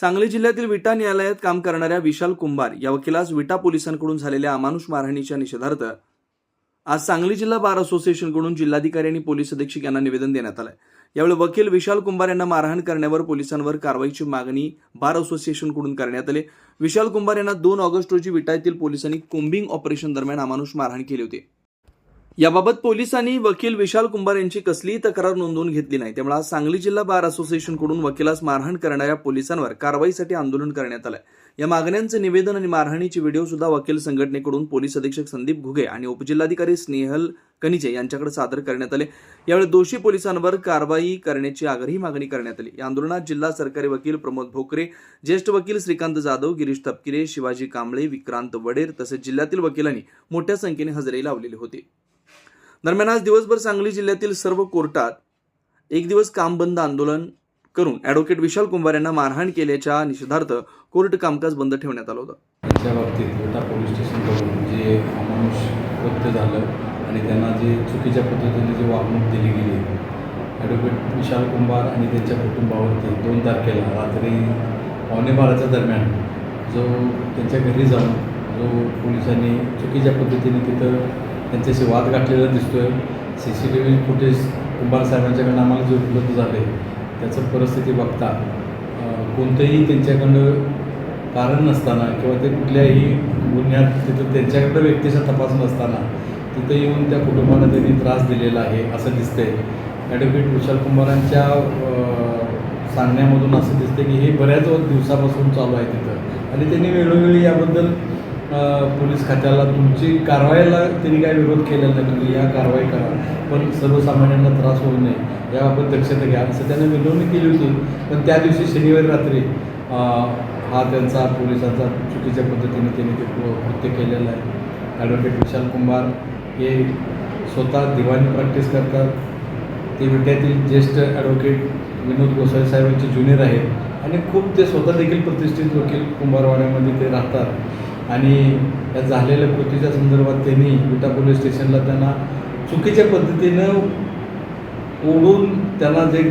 सांगली जिल्ह्यातील विटा न्यायालयात काम करणाऱ्या विशाल कुंभार या वकिलास विटा पोलिसांकडून झालेल्या अमानुष मारहाणीच्या निषेधार्थ आज सांगली जिल्हा बार असोसिएशनकडून जिल्हाधिकारी आणि पोलीस अधीक्षक यांना निवेदन देण्यात आलं यावेळी वकील विशाल कुंभार यांना मारहाण करण्यावर पोलिसांवर कारवाईची मागणी बार असोसिएशनकडून करण्यात आली. विशाल कुंभार यांना दोन ऑगस्ट रोजी विटा येथील पोलिसांनी कोम्बिंग ऑपरेशन दरम्यान अमानुष मारहाण केली होती. याबाबत पोलिसांनी वकील विशाल कुंभार यांची कसलीही तक्रार नोंदवून घेतली नाही. त्यामुळे आज सांगली जिल्हा बार असोसिएशनकडून वकिलास मारहाण करणाऱ्या पोलिसांवर कारवाईसाठी आंदोलन करण्यात आलंय. या मागण्यांचं निवेदन आणि मारहाणीचे व्हिडिओ सुद्धा वकील संघटनेकडून पोलीस अधीक्षक संदीप घुगे आणि उपजिल्हाधिकारी स्नेहल कनिजे यांच्याकडे सादर करण्यात आले. यावेळी दोषी पोलिसांवर कारवाई करण्याची आग्रही मागणी करण्यात आली. या आंदोलनात जिल्हा सरकारी वकील प्रमोद भोकरे ज्येष्ठ वकील श्रीकांत जाधव गिरीश तपकिरे शिवाजी कांबळे विक्रांत वडेर तसेच जिल्ह्यातील वकिलांनी मोठ्या संख्येने हजेरी लावलेली होती. दरम्यान आज दिवसभर सांगली जिल्ह्यातील सर्व कोर्टात एक दिवस काम बंद आंदोलन करून ॲडव्होकेट विशाल कुंभार यांना मारहाण केल्याच्या निषेधार्थ कोर्ट कामकाज बंद ठेवण्यात आलं होतं. त्यांच्या बाबतीत विटा पोलीस स्टेशनकडून जे अमानुष कृत्य झालं आणि त्यांना जे चुकीच्या पद्धतीने जी वागणूक दिली गेली ॲडव्होकेट विशाल कुंभार आणि त्यांच्या कुटुंबावरती दोन तारखेला रात्री पावणे बाराच्या दरम्यान जो त्यांच्या घरी जाऊन जो पोलिसांनी चुकीच्या पद्धतीने तिथं त्यांच्याशी वाद गाठलेला दिसतो आहे C C T V footage Kumbhar साहेबांच्याकडनं आम्हाला जे उपलब्ध झाले त्याचं परिस्थिती बघता कोणतंही त्यांच्याकडं कारण नसताना किंवा ते कुठल्याही गुन्ह्यात तिथं त्यांच्याकडं व्यक्तीचा तपास नसताना तिथं येऊन त्या कुटुंबाला त्यांनी त्रास दिलेला आहे असं दिसतंय. ॲडव्होकेट विशाल कुंभारांच्या सांगण्यामधून असं दिसतं की हे बऱ्याच दिवसापासून चालू आहे तिथं. आणि त्यांनी वेळोवेळी याबद्दल पोलीस खात्याला तुमची कारवाईला त्यांनी काय विरोध केलेला नाही तुम्ही या कारवाई करा. पण सर्वसामान्यांना त्रास होऊ नये याबाबत दक्षता घ्या. असं त्यांनी विनवणी केली होती. पण त्या दिवशी शनिवारी रात्री हा त्यांचा पोलिसांचा चुकीच्या पद्धतीने त्यांनी ते कृत्य केलेलं आहे. ॲडव्होकेट विशाल कुंभार हे स्वतः दिवाणी प्रॅक्टिस करतात. ते विट्यातील ज्येष्ठ ॲडव्होकेट विनोद गोसावी साहेबांचे ज्युनियर आहेत. आणि खूप ते स्वतः देखील प्रतिष्ठित वकील कुंभारवाड्यामध्ये ते राहतात. आणि या झालेल्या कृतीच्या संदर्भात त्यांनी विटा पोलीस स्टेशनला त्यांना चुकीच्या पद्धतीनं ओढून त्यांना जे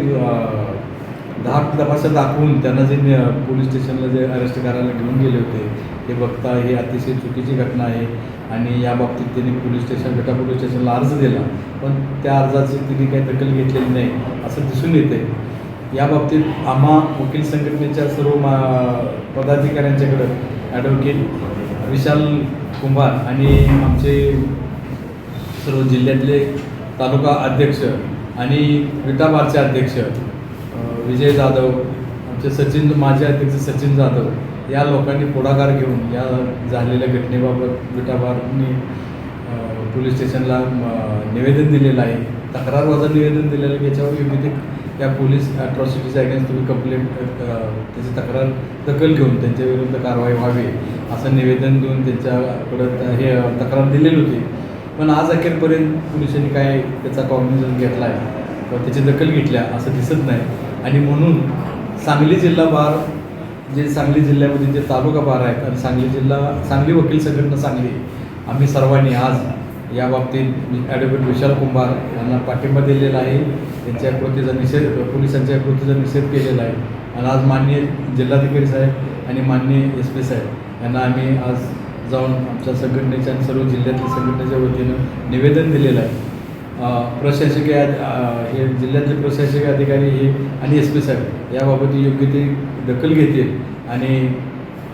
धाक तपासा दाखवून त्यांना जे पोलीस स्टेशनला जे अरेस्ट करायला घेऊन गेले होते हे बघता ही अतिशय चुकीची घटना आहे आणि या बाबतीत त्यांनी पोलीस स्टेशन विटा पोलीस स्टेशनला अर्ज दिला. पण त्या अर्जाची तिने काही दखल घेतलेली नाही असं दिसून येते या बाबतीत आम्हा वकील संघटनेच्या सर्व मा पदाधिकाऱ्यांच्याकडं ॲडव्होकेट विशाल कुंभार आणि आमचे सर्व जिल्ह्यातले तालुका अध्यक्ष आणि विटाबारचे अध्यक्ष विजय जाधव आमचे सचिन माजी अध्यक्ष सचिन जाधव या लोकांनी पुढाकार घेऊन या झालेल्या घटनेबाबत विटाबारनी पोलीस स्टेशनला निवेदन दिलेलं आहे. तक्रारवजा निवेदन दिलेलं आहे याच्यावर योग्य ते त्या पोलीस अट्रॉसिटीज अगेन्स्ट तुम्ही कंप्लेंट त्याची तक्रार दखल घेऊन त्यांच्याविरुद्ध कारवाई व्हावी असं निवेदन देऊन त्यांच्याकडं हे तक्रार दिलेली होती. पण आज अखेरपर्यंत पोलिसांनी काय त्याचा कॉग्निझन घेतला आहे किंवा त्याची दखल घेतल्या असं दिसत नाही. आणि म्हणून सांगली जिल्हा बार जे सांगली जिल्ह्यामध्ये जे तालुका बार आहेत आणि सांगली जिल्हा सांगली वकील संघटना सांगली आम्ही सर्वांनी आज या बाबतीत ॲडव्होकेट विशाल कुंभार यांना पाठिंबा दिलेला आहे. त्यांच्या कृतीचा निषेध पोलिसांच्या कृतीचा निषेध केलेला आहे. आणि आज माननीय जिल्हाधिकारी साहेब आणि माननीय एस पी साहेब यांना आम्ही आज जाऊन आमच्या संघटनेच्या आणि सर्व जिल्ह्यातल्या संघटनेच्या वतीनं निवेदन दिलेलं आहे. प्रशासकीय हे जिल्ह्यातले प्रशासकीय अधिकारी हे आणि एस पी साहेब याबाबत योग्य ते दखल घेतील आणि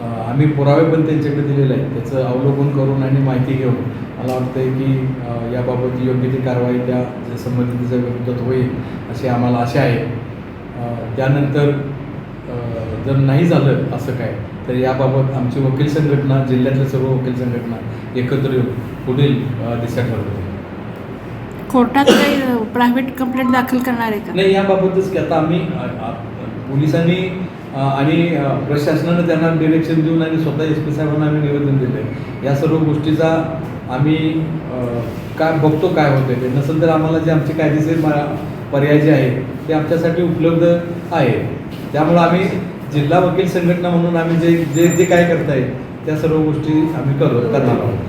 आम्ही पुरावे पण त्यांच्याकडे दिलेले आहेत. त्याचं अवलोकन करून आणि माहिती घेऊन मला वाटतं की याबाबत योग्य ती कारवाई त्या संबंधिताच्या विरोधात होईल अशी आम्हाला आशा आहे. त्यानंतर जर नाही झालं असं काय तर याबाबत आमची वकील संघटना जिल्ह्यातल्या सर्व वकील संघटना एकत्र येऊन पुढील दिशा ठरवतील. कोर्टात काही प्रायव्हेट कंप्लेंट दाखल करणार आहे का? नाही याबाबतच की आता आम्ही पोलिसांनी आणि प्रशासनानं त्यांना डिरेक्शन देऊन आणि स्वतः एस पी साहेबांना आम्ही निवेदन दिलं या सर्व गोष्टीचा आम्ही काय बघतो काय होतं ते. नसेल तर आम्हाला जे आमचे कायदेशीर मा- पर्याय जे आहेत ते आमच्यासाठी उपलब्ध आहे त्यामुळं आम्ही जिल्हा वकील संघटना म्हणून आम्ही जे जे जे काय करता येईल त्या सर्व गोष्टी आम्ही करू करणार आहोत.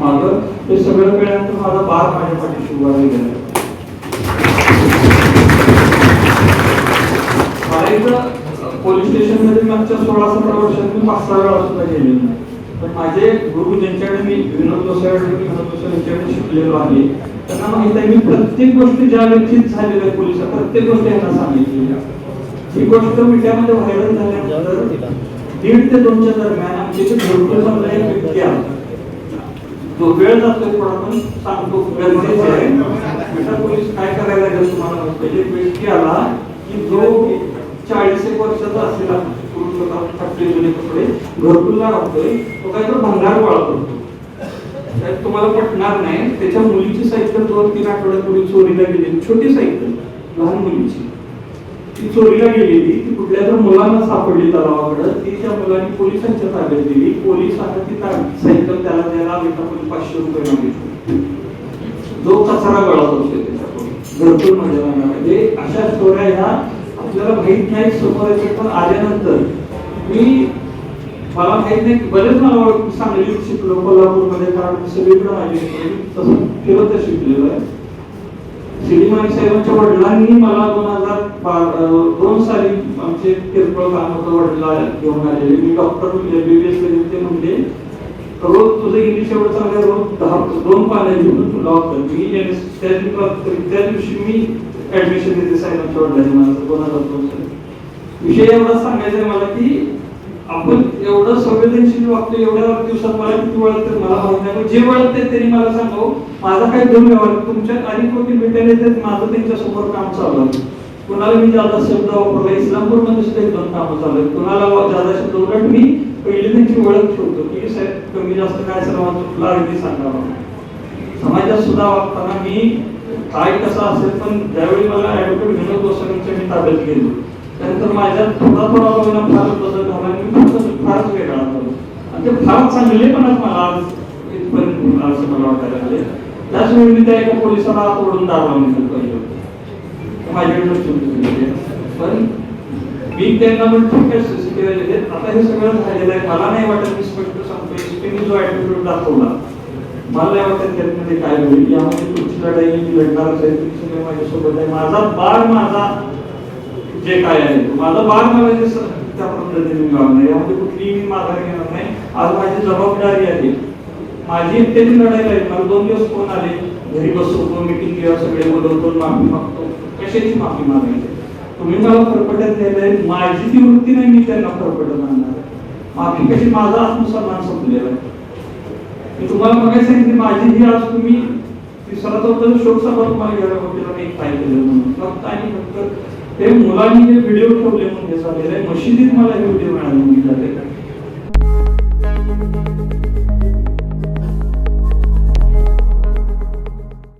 माझं हे सगळं केल्यानंतर माझा बाळ माझ्या पाठीशी उभा पोलीस स्टेशनमध्ये मागच्या सोळा सतरा वर्षात मी पाच सहा वेळा सुद्धा गेलेलो नाही. पण माझे गुरु ज्यांच्याकडे मी विनोद गोसावीकडे विनोद गोसावी यांच्याकडे शिकलेलो आहे त्यांना माहीत आहे मी प्रत्येक गोष्टी ज्या व्यक्तीत झालेल्या आहे पोलिसात प्रत्येक गोष्ट यांना सांगितलेली ही गोष्ट मीडियामध्ये व्हायरल झाल्यानंतर दीड ते दोनच्या दरम्यान आमच्या इथे भरपूर समजा एक व्यक्ती आला तो वेळ जातोय थोडा पण सांगतो गरजेचे आहे. पोलीस काय करायला लागेल तुम्हाला एक व्यक्ती आला की जो चाळीस एक वर्षाचा असलेला पुरुष होता फाटले जुने कपडे घरकुलला राहतोय तो काय तर भंगार गोळा करतो. तुम्हाला पटणार नाही त्याच्या मुलीची सायकल दोन तीन आठवड्यापूर्वी चोरीला गेलेली छोटी सायकल लहान मुलीची. ती चोरीला गेलेली ती कुठल्या तर मुलांना सापडली तलावाकडे. ती त्या मुलांनी पोलिसांच्या ताब्यात दिली. पोलीस आता ती सायकल त्याला द्यायला आम्ही पाचशे रुपये मागितले जो कचरा गळत असतो त्याच्याकडून घरकुल म्हणजे म्हणजे अशा स्टोऱ्या ह्या आपल्याला माहीत नाही समोर येतात, पण आल्यानंतर मी मला माहीत नाही बरेच मला ओळख- सांगलीत शिकलो कोल्हापूरमध्ये कारण सगळीकडे माझी तसं फिरत शिकलेलो आहे. श्रीमाई साहेबांच्या वडिलांनी मला दोन हजार दोन साली आमचे किरकोळ काम होतं वडिला घेऊन आलेले. मी डॉक्टर एमबीबीएस ते म्हणले रोज तुझं इंग्लिश एवढं चांगलं रोज दहा दोन पाण्या घेऊन तुला होतं मी त्या दिवशी त्या दिवशी मी ऍडमिशन घेते साहेबांच्या सोडलं मला दोन हजार दोन विषय एवढा सांगायचा मला की आपण एवढं संवेदनशील वागतो एवढ्या दिवसात मला किती वळत मला माहीत नाही. जे वळत तरी मला सांगाव. माझा काही दोन व्यवहार तुमच्या? अनेक वकील भेटायला येतात? माझं त्यांच्यासमोर काम चालू आहे. कुणाला मी जादा शब्द वापरला? इस्लामपूरमध्ये सुद्धा एक दोन कामं चालू आहेत. कुणाला जादा शब्द उलट मी पहिले त्यांची ओळख ठेवतो. की साहेब कमी जास्त काय सर्वांचं तुला अगदी सांगावं. समाजात सुद्धा वागताना मी काय कसं असेल पण ज्यावेळी मला ऍडव्होकेट विनोद गोस्वामींच्या मी ताब्यात गेलो त्यानंतर माझ्या थोडा थोडा महिना फारच बदल झाला आणि मी फारच फारच वेगळा झालो आणि ते फार चांगले पण मला आज इथपर्यंत असं मला वाटायला लागले. त्याच वेळी मी त्या एका पोलिसाला हात ओढून दाबला लावून दिलं पहिले ते माझ्याकडे चुकून पण मी त्यांना पण ठीक आहे सीसीटीव्ही देते आता हे सगळं झालेलं आहे. मला नाही वाटत मी स्पष्ट सांगतो एसपीने जो ऍटिट्यूड दाखवला मला नाही वाटत त्यामध्ये काय होईल. यामध्ये तुमची लढाई मी लढणारच आहे तुम्ही सगळे माझ्यासोबत आहे माझा बाळ माझा जे काय आहे माझा बाळ मला जे त्या पद्धतीने मिळणार नाही यामध्ये कुठलीही मी माघार घेणार नाही. आज माझी जबाबदारी आहे. माझी एकट्याची लढाई आहे. मला दोन दिवस फोन आले? घरी बसवतो मिटिंग किंवा सगळे बोलवतो माफी मागतो? कशाची माफी मागायची? तुम्ही मला फरफटत द्यायलाय माझी ती वृत्ती नाही मी त्यांना फरफटत आणणार माफी कशी? माझा आत्मसन्मान संपलेला आहे. तुम्हाला मगाशी सांगितले माझी ही आज तुम्ही तिसरा चौथा शोक सभा तुम्हाला घ्यायला होती मी एक काय केलं म्हणून. फक्त आणि फक्त ते मुलांनी जे व्हिडिओ ठेवले म्हणून हे झालेलं मशिदीत मला हे व्हिडिओ मिळाले मी झाले